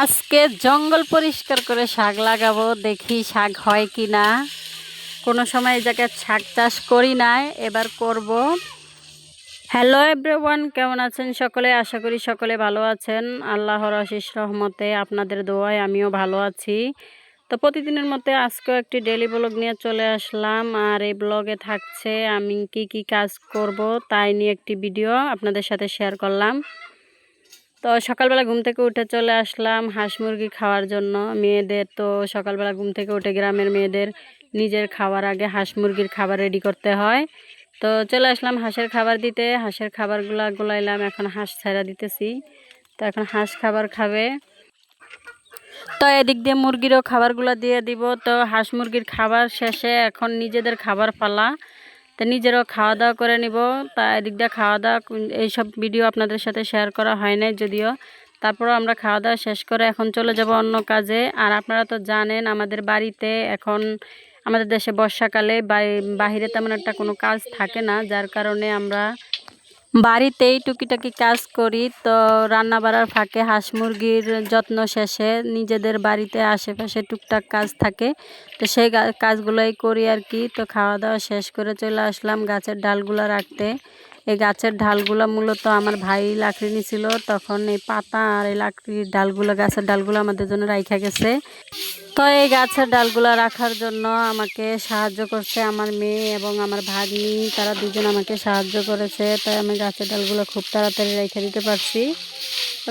আজকে জঙ্গল পরিষ্কার করে শাক লাগাবো, দেখি শাক হয় কি না কোনো সময় এই জায়গায় শাক চাষ করি নাই, এবার করব। হ্যালো এভরিওয়ান কেমন আছেন সকলে? আশা করি সকলে ভালো আছেন। আল্লাহর আশিস রহমতে আপনাদের দোয়ায় আমিও ভালো আছি। তো প্রতিদিনের মতো আজকেও একটি ডেলি ব্লগ নিয়ে চলে আসলাম। আর এই ব্লগে থাকছে আমি কি কি কাজ করব, তাই নিয়ে একটি ভিডিও আপনাদের সাথে শেয়ার করলাম। তো সকালবেলা ঘুম থেকে উঠে চলে আসলাম হাঁস মুরগি খাওয়ার জন্য। মেয়েদের তো সকালবেলা ঘুম থেকে উঠে গ্রামের মেয়েদের নিজের খাওয়ার আগে হাঁস মুরগির খাবার রেডি করতে হয়। তো চলে আসলাম হাঁসের খাবার দিতে। হাঁসের খাবারগুলো গোলাইলাম, এখন হাঁস ছাড়া দিতেছি। তো এখন হাঁস খাবার খাবে। তো এদিক দিয়ে মুরগিরও খাবারগুলো দিয়ে দিব। তো হাঁস মুরগির খাবার শেষে এখন নিজেদের খাবার পালা। তো নিজেরও খাওয়া দাওয়া করে নিব। তা এদিক দিয়ে খাওয়া দাওয়া এইসব ভিডিও আপনাদের সাথে শেয়ার করা হয় নাই যদিও। তারপরও আমরা খাওয়া দাওয়া শেষ করে এখন চলে যাব অন্য কাজে। আর আপনারা তো জানেন, আমাদের বাড়িতে এখন, আমাদের দেশে বর্ষাকালে বাহিরে তেমন একটা কোনো কাজ থাকে না, যার কারণে আমরা বাড়িতেই টুকিটাকি কাজ করি, তো রান্না বাড়ার ফাঁকে হাঁস মুরগির যত্ন শেষে নিজেদের বাড়িতে আশেপাশে টুকটাক কাজ থাকে। তো সেই কাজগুলোই করি আর কি। তো খাওয়া দাওয়া শেষ করে চলে আসলাম গাছের ডালগুলো রাখতে। এই গাছের ডালগুলো মূলত আমার ভাই লাকড়ি নিছিল তখন এই পাতা আর এই লাকড়ির ডালগুলো, গাছের ডালগুলো আমাদের জন্য রাইখা গেছে। তো এই গাছের ডালগুলো রাখার জন্য আমাকে সাহায্য করছে আমার মেয়ে এবং আমার ভাগ্নি, তারা দুজন আমাকে সাহায্য করেছে, তাই আমি গাছের ডালগুলো খুব তাড়াতাড়ি রেখে দিতে পারছি।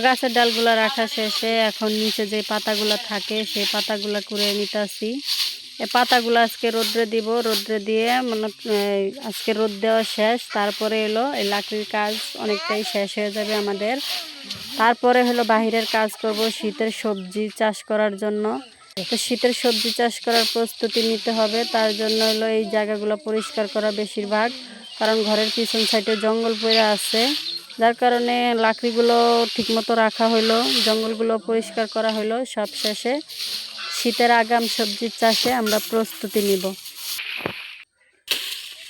গাছের ডালগুলো রাখা শেষে এখন নিচে যে পাতাগুলো থাকে, সেই পাতাগুলো কুড়ে নিতেছি এই পাতাগুলো আজকে রোদ্রে দিব, রোদ্রে দিয়ে মানে আজকে রোদ দেওয়া শেষ, তারপরে এলো এই লাকড়ির কাজ অনেকটাই শেষ হয়ে যাবে আমাদের। তারপরে হলো বাহিরের কাজ করব শীতের সবজি চাষ করার জন্য। তো শীতের সবজি চাষ করার প্রস্তুতি নিতে হবে, তার জন্য হলো এই জায়গাগুলো পরিষ্কার করা বেশিরভাগ, কারণ ঘরের পিছন সাইডে জঙ্গল পড়ে আছে। যার কারণে লাকড়িগুলো ঠিকমতো রাখা হলো, জঙ্গলগুলো পরিষ্কার করা হলো সব শেষে। শীতের আগাম সবজির চাষে আমরা প্রস্তুতি নিব।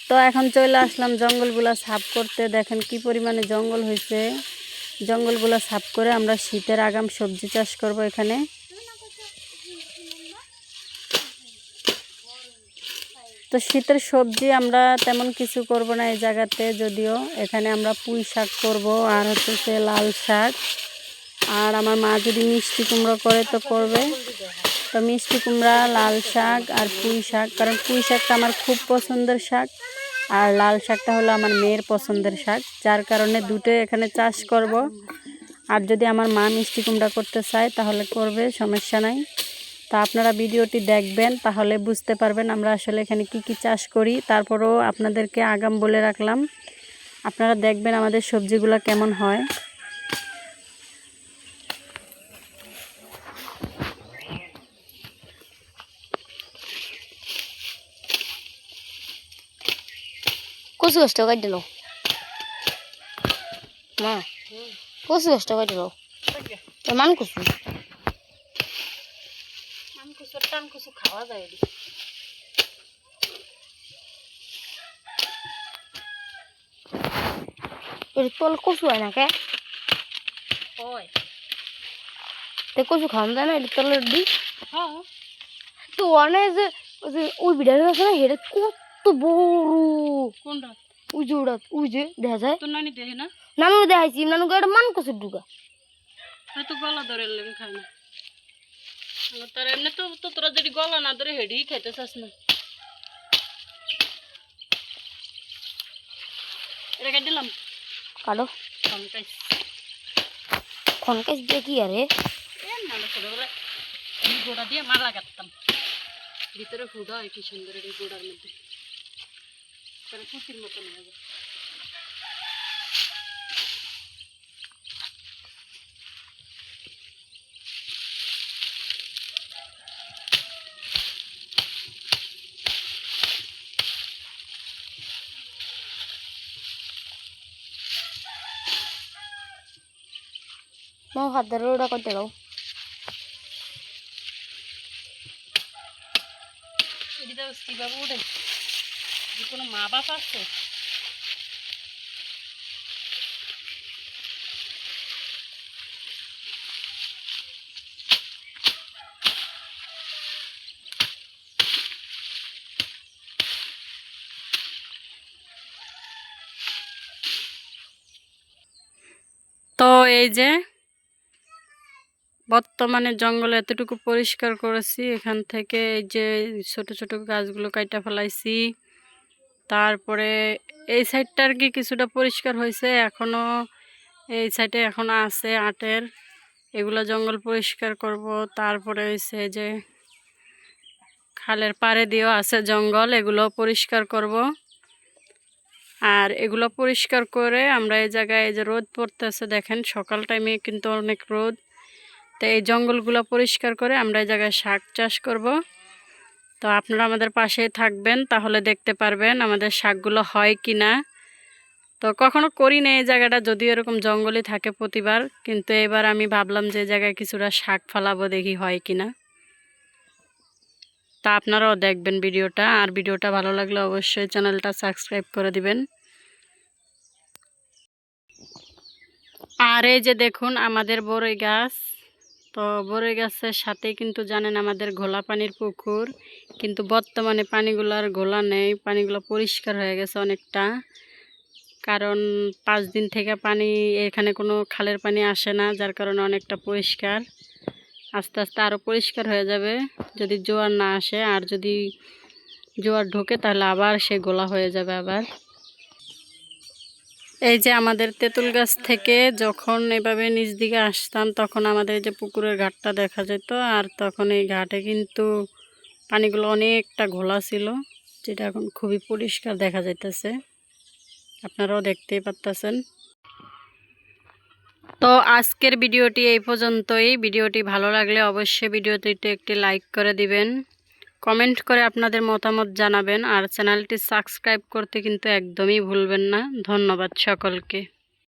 তো এখন চলে আসলাম জঙ্গলগুলো সাফ করতে। দেখেন কি পরিমাণে জঙ্গল হয়েছে জঙ্গলগুলো সাফ করে আমরা শীতের আগাম সবজি চাষ করব এখানে। তো শীতের সবজি আমরা তেমন কিছু করব না এই জায়গাতে, যদিও এখানে আমরা পুঁই শাক করব আর হচ্ছে লাল শাক। আর আমার মা যদি মিষ্টি কুমড়ো করে তো করবে। তো মিষ্টি কুমড়া, লাল শাক আর পুঁই শাক। কারণ পুঁই শাকটা আমার খুব পছন্দের শাক আর লাল শাকটা হলো আমার মেয়ের পছন্দের শাক। যার কারণে দুটো এখানে চাষ করব। আর যদি আমার মা মিষ্টি কুমড়া করতে চায় তাহলে করবে, সমস্যা নাই। তা আপনারা ভিডিওটি দেখবেন, তাহলে বুঝতে পারবেন আমরা আসলে এখানে কি কি চাষ করি। তারপরেও আপনাদেরকে আগাম বলে রাখলাম। আপনারা দেখবেন আমাদের সবজিগুলো কেমন হয়। কচু গাছটা কাটি দিল মা কচু গাছটা কাটি দিল তোর মান কচু। টান খাওয়া যায় এর তল কচু হয় না কে? হয়। তে কচু খাওয়ান যায় না এর তলের দি? হ্যাঁ। তো অনেক যে ওই যে ওই বিড়াল আছে না হেরে কত বড়। কোনটা? ওই যে ওটা ওই যে দেখা যায়। তোর নানি দেখে না? নানু দেখাইছি নানু একটা মান কচুর ঢুকা হয়তো গলা ধরে লেগে খায় না। তার এমনি তো তো তোরা যদি গলা না ধরে হেডি খাইতে চাস না। এটা কাট দিলাম। কাটো। খনকাইস খনকাইছ দিয়ে কি আরে? ছোটবেলায় গোড়া দিয়ে মালা কাটতাম। ভিতরে ফুটা হয় কি সুন্দর গোড়ার মধ্যে। তাহলে পুঁতির মতন হবে মা হাত ধরে ওটা করতে দাও। এদিকে ওঠে যে কোনো মা বাপ আছে? তো এই যে বর্তমানে জঙ্গল এতটুকু পরিষ্কার করেছি, এখান থেকে এই যে ছোট ছোট গাছগুলো কাইটা ফেলাইছি। তারপরে এই সাইডটা আর কি কিছুটা পরিষ্কার হয়েছে এখনও এই সাইডে এখনও আছে আটের। এগুলো জঙ্গল পরিষ্কার করব, তারপরে হয়েছে যে খালের পাড়ে দিয়েও আছে জঙ্গল, এগুলো পরিষ্কার করব। আর এগুলো পরিষ্কার করে আমরা এই জায়গায় এই যে রোদ পড়তেছে, দেখেন সকাল টাইমে কিন্তু অনেক রোদ। তো এই জঙ্গলগুলো পরিষ্কার করে আমরা এই জায়গায় শাক চাষ করব। তো আপনারা আমাদের পাশেই থাকবেন, তাহলে দেখতে পারবেন আমাদের শাকগুলো হয় কি না তো কখনো করি না এই জায়গাটা, যদিও এরকম জঙ্গলে থাকে প্রতিবার, কিন্তু এবার আমি ভাবলাম যে জায়গায় কিছুটা শাক ফালাবো, দেখি হয় কি না তা আপনারাও দেখবেন ভিডিওটা, আর ভিডিওটা ভালো লাগলে অবশ্যই চ্যানেলটা সাবস্ক্রাইব করে দিবেন। আর এই যে দেখুন, আমাদের বড়ই গাছ। তো বড়ই গেছে সাথে কিন্তু জানেন আমাদের ঘোলা পানির পুকুর। কিন্তু বর্তমানে পানিগুলো আর ঘোলা নেই, পানিগুলো পরিষ্কার হয়ে গেছে অনেকটা। কারণ পাঁচ দিন থেকে পানি, এখানে কোনো খালের পানি আসে না, যার কারণে অনেকটা পরিষ্কার। আস্তে আস্তে আরও পরিষ্কার হয়ে যাবে, যদি জোয়ার না আসে। আর যদি জোয়ার ঢোকে তাহলে আবার সে গোলা হয়ে যাবে আবার। এই যে আমাদের তেঁতুল গাছ থেকে যখন এভাবে নিচ দিকে আসতাম, তখন আমাদের যে পুকুরের ঘাটটা দেখা যেত। আর তখন এই ঘাটে কিন্তু পানিগুলো অনেকটা ঘোলা ছিল, যেটা এখন খুবই পরিষ্কার দেখা যাইতেছে। আপনারাও দেখতেই পারতেছেন। তো আজকের ভিডিওটি এই পর্যন্তই। ভিডিওটি ভালো লাগলে অবশ্যই ভিডিওটিতে একটি লাইক করে দিবেন। কমেন্ট করে আপনাদের মতামত জানাবেন আর চ্যানেলটি সাবস্ক্রাইব করতে কিন্তু একদমই ভুলবেন না। ধন্যবাদ সকলকে।